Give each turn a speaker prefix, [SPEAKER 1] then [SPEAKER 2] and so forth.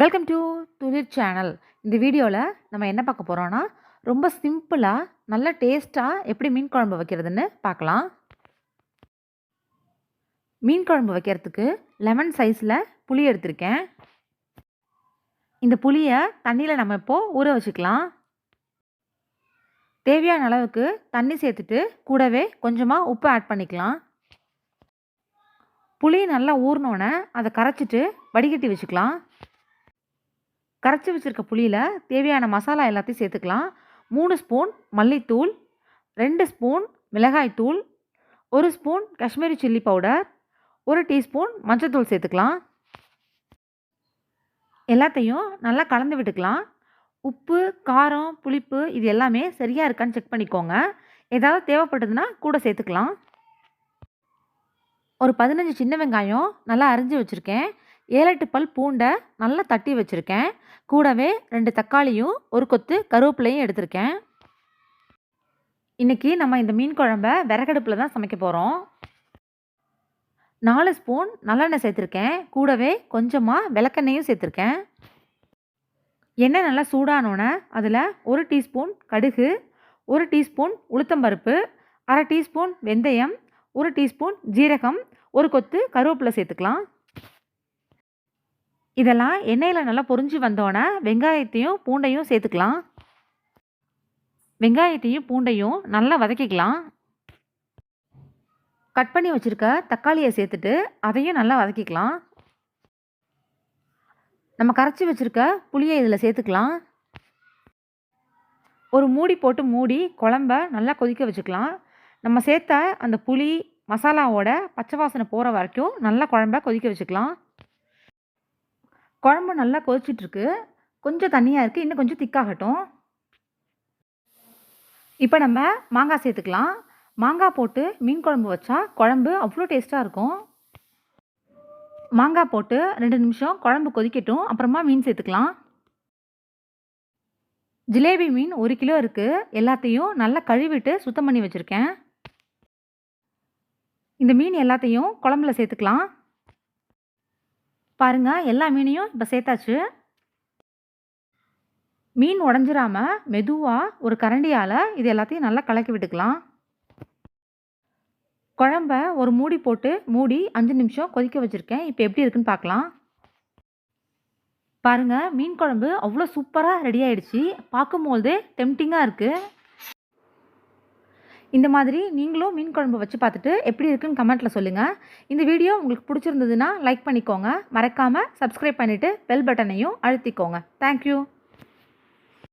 [SPEAKER 1] Welcome to துளிர் channel இந்த வீடியோவில் நம்ம என்ன பார்க்க போகிறோன்னா ரொம்ப சிம்பிளாக நல்ல டேஸ்ட்டாக எப்படி மீன் குழம்பு வைக்கிறதுன்னு பார்க்கலாம். மீன் குழம்பு வைக்கிறதுக்கு லெமன் சைஸில் புளி எடுத்திருக்கேன். இந்த புளியை தண்ணியில் நம்ம இப்போது ஊற வச்சுக்கலாம். தேவையான அளவுக்கு தண்ணி சேர்த்துட்டு கூடவே கொஞ்சமாக உப்பு ஆட் பண்ணிக்கலாம். புளி நல்லா ஊறினோன்னே அதை கரைச்சிட்டு வடிகட்டி வச்சுக்கலாம். கரைச்சி வச்சுருக்க புளியில் தேவையான மசாலா எல்லாத்தையும் சேர்த்துக்கலாம். மூணு ஸ்பூன் மல்லித்தூள் ரெண்டு ஸ்பூன் மிளகாய்த்தூள் ஒரு ஸ்பூன் காஷ்மீரி சில்லி பவுடர் ஒரு டீஸ்பூன் மஞ்சத்தூள் சேர்த்துக்கலாம். எல்லாத்தையும் நல்லா கலந்து விட்டுக்கலாம். உப்பு காரம் புளிப்பு இது எல்லாமே சரியாக இருக்கான்னு செக் பண்ணிக்கோங்க. ஏதாவது தேவைப்பட்டதுன்னா கூட சேர்த்துக்கலாம். ஒரு பதினஞ்சு சின்ன வெங்காயம் நல்லா அரிஞ்சு வச்சுருக்கேன். ஏழெட்டு பல் பூண்டை நல்லா தட்டி வச்சுருக்கேன். கூடவே ரெண்டு தக்காளியும் ஒரு கொத்து கருவேப்பிலையும் எடுத்திருக்கேன். இன்றைக்கி நம்ம இந்த மீன் குழம்ப விறகடுப்பில் தான் சமைக்க போகிறோம் நாலு ஸ்பூன் நல்லெண்ணெய் சேர்த்துருக்கேன். கூடவே கொஞ்சமாக விளக்கெண்ணையும் சேர்த்துருக்கேன். எண்ணெய் நல்லா சூடானோன்னே அதில் ஒரு டீஸ்பூன் கடுகு ஒரு டீஸ்பூன் உளுத்தம்பருப்பு அரை டீஸ்பூன் வெந்தயம் ஒரு டீஸ்பூன் ஜீரகம் ஒரு கொத்து கருவேப்பிலை சேர்த்துக்கலாம். இதெல்லாம் எண்ணெயில் நல்லா பொரிஞ்சு வந்தோடனே வெங்காயத்தையும் பூண்டையும் சேர்த்துக்கலாம். வெங்காயத்தையும் பூண்டையும் நல்லா வதக்கிக்கலாம். கட் பண்ணி வச்சுருக்க தக்காளியை சேர்த்துட்டு அதையும் நல்லா வதக்கிக்கலாம். நம்ம கரைச்சி வச்சுருக்க புளியை இதில் சேர்த்துக்கலாம். ஒரு மூடி போட்டு மூடி குழம்ப நல்லா கொதிக்க வச்சுக்கலாம். நம்ம சேர்த்த அந்த புளி மசாலாவோட பச்சை வாசனை போகிற வரைக்கும் நல்லா குழம்ப கொதிக்க வச்சுக்கலாம். குழம்பு நல்லா கொதிச்சிட்ருக்கு. கொஞ்சம் தண்ணியாக இருக்குது இன்னும் கொஞ்சம் திக்காகட்டும். இப்போ நம்ம மாங்காய் சேர்த்துக்கலாம். மாங்காய் போட்டு மீன் குழம்பு வச்சா குழம்பு அவ்வளோ டேஸ்ட்டாக இருக்கும். மாங்காய் போட்டு ரெண்டு நிமிஷம் குழம்பு கொதிக்கட்டும். அப்புறமா மீன் சேர்த்துக்கலாம். ஜிலேபி மீன் ஒரு கிலோ இருக்குது எல்லாத்தையும் நல்லா கழுவிட்டு சுத்தம் பண்ணி வச்சுருக்கேன். இந்த மீன் எல்லாத்தையும் குழம்புல சேர்த்துக்கலாம். பாருங்கள் எல்லா மீனையும் இப்போ சேர்த்தாச்சு. மீன் உடஞ்சிராமல் மெதுவாக ஒரு கரண்டியால் இது எல்லாத்தையும் நல்லா கலக்கி விட்டுக்கலாம். குழம்ப ஒரு மூடி போட்டு மூடி அஞ்சு நிமிஷம் கொதிக்க வச்சுருக்கேன். இப்போ எப்படி இருக்குன்னு பார்க்கலாம் பாருங்கள் மீன் குழம்பு அவ்வளோ சூப்பராக ரெடி ஆகிடுச்சி பார்க்கும்போது டெம்டிங்காக இருக்குது இந்த மாதிரி நீங்களும் மீன் குழம்பு வச்சு பார்த்துட்டு எப்படி இருக்குன்னு கமெண்ட்டில் சொல்லுங்கள் இந்த வீடியோ உங்களுக்கு பிடிச்சிருந்ததுன்னா லைக் பண்ணிக்கோங்க. மறக்காமல் சப்ஸ்கிரைப் பண்ணிவிட்டு பெல் பட்டனையும் அழுத்திக்கோங்க. தேங்க்யூ